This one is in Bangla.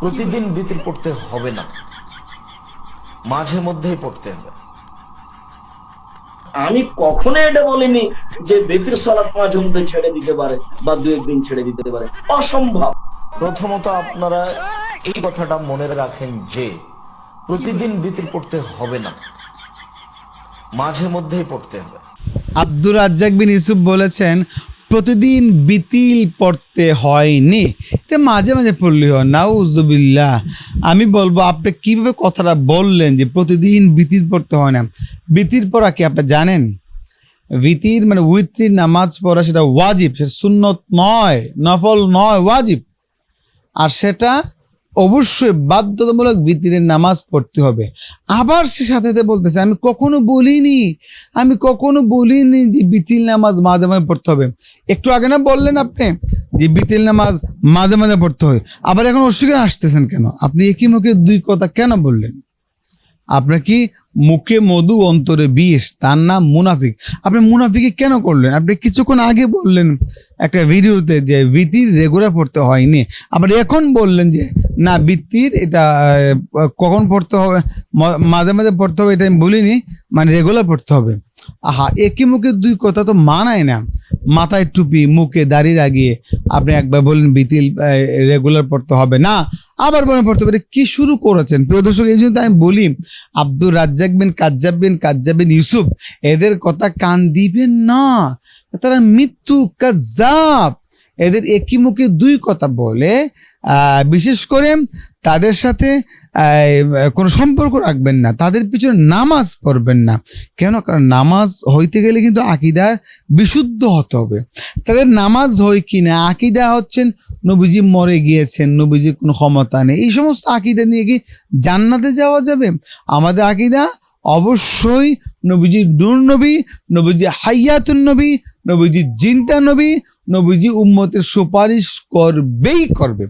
প্রতিদিন বিতির পড়তে হবে না। মাঝে মধ্যেই পড়তে হবে। আমি কখনো এটা বলিনি যে বেতির সলাপ মাঝে মধ্যে ছেড়ে দিতে পারে বা দু একদিন ছেড়ে দিতে পারে। অসম্ভব। প্রথমত আপনারা এই কথাটা মনে রাখেন যে প্রতিদিন বিতির পড়তে হবে না। মাঝে মধ্যেই পড়তে হবে। আব্দুর রাজ্জাক বিন ইউসুফ বলেছেন প্রতিদিন বিতিল পড়তে হয়নি। এটা মাঝে মাঝে পড়লে হয়। না নাউজুবিল্লাহ। আমি বলব, আপনি কীভাবে কথাটা বললেন যে প্রতিদিন বিতির পড়তে হয় না? বিতির পড়া কি আপনি জানেন? বিতির মানে উইত্রির নামাজ পড়া, সেটা ওয়াজিব সেটা সুন্নত নয়, নফল নয়, ওয়াজিব। আর সেটা অবশ্যই বাধ্যতামূলক ভিতরের নামাজ পড়তে হবে। আবার সে সাথে সাথে বলতেছে, আমি কখনো বলিনি, আমি কখনো বলিনি যে বিতিল নামাজ মাঝে মাঝে পড়তে হবে। একটু আগে না বললেন আপনি যে বিতিল নামাজ মাঝে মাঝে পড়তে হয়। আবার এখন অস্বীকার আসতেছেন কেন? আপনি একই মুখে দুই কথা কেন বললেন? আপনার কি মুখে মধু, অন্তরে বিষ? তার নাম মুনাফিক। আপনি মুনাফিকে কেন করলেন? আপনি কিছুক্ষণ আগে বললেন একটা ভিডিওতে যে ভীতির রেগুলার পড়তে হয়নি। আবার এখন বললেন যে না, বৃত্তির, এটা কখন পড়তে হবে? মাঝে মাঝে পড়তে হবে, এটা আমি বলিনি মানে রেগুলার পড়তে হবে। আহা একই মুখে দুই কথা তো মানায় না। মাথায় টুপি, মুখে দাড়ি লাগিয়ে আপনি একবার বললেন বিতিল রেগুলার পড়তে হবে। না, আবার বলেন পড়তে হবে। কি শুরু করেছেন? প্রিয় দর্শক, এই জন্য আমি বলি, আব্দুর রাজ্জাক বিন কাজ্জাব বিন কাজ্জাব বিন ইউসুফ, এদের কথা কান দিবেন না। তারা মৃত্যু কাজ্জাব। এদের একই মুখে দুই কথা বলে বিশেষ করে তাদের সাথে কোনো সম্পর্ক রাখবেন না, তাদের পিছনে নামাজ পড়বেন না। কেন? কারণ নামাজ হইতে গেলে কিন্তু আকিদার বিশুদ্ধ হতে হবে। তাদের নামাজ হয় কি না আকিদা হচ্ছেন, নবীজি মরে গিয়েছেন, নবীজির কোনো ক্ষমতা নেই। এই সমস্ত আকিদা নিয়ে কি জান্নাতে যাওয়া যাবে? আমাদের আকিদা অবশ্যই নবীজি নূর নবী নবীজি হাইয়াতুন নবী নবীজি জিন্তা নবী নবীজি উম্মতের সুপারিশ করবেই করবে।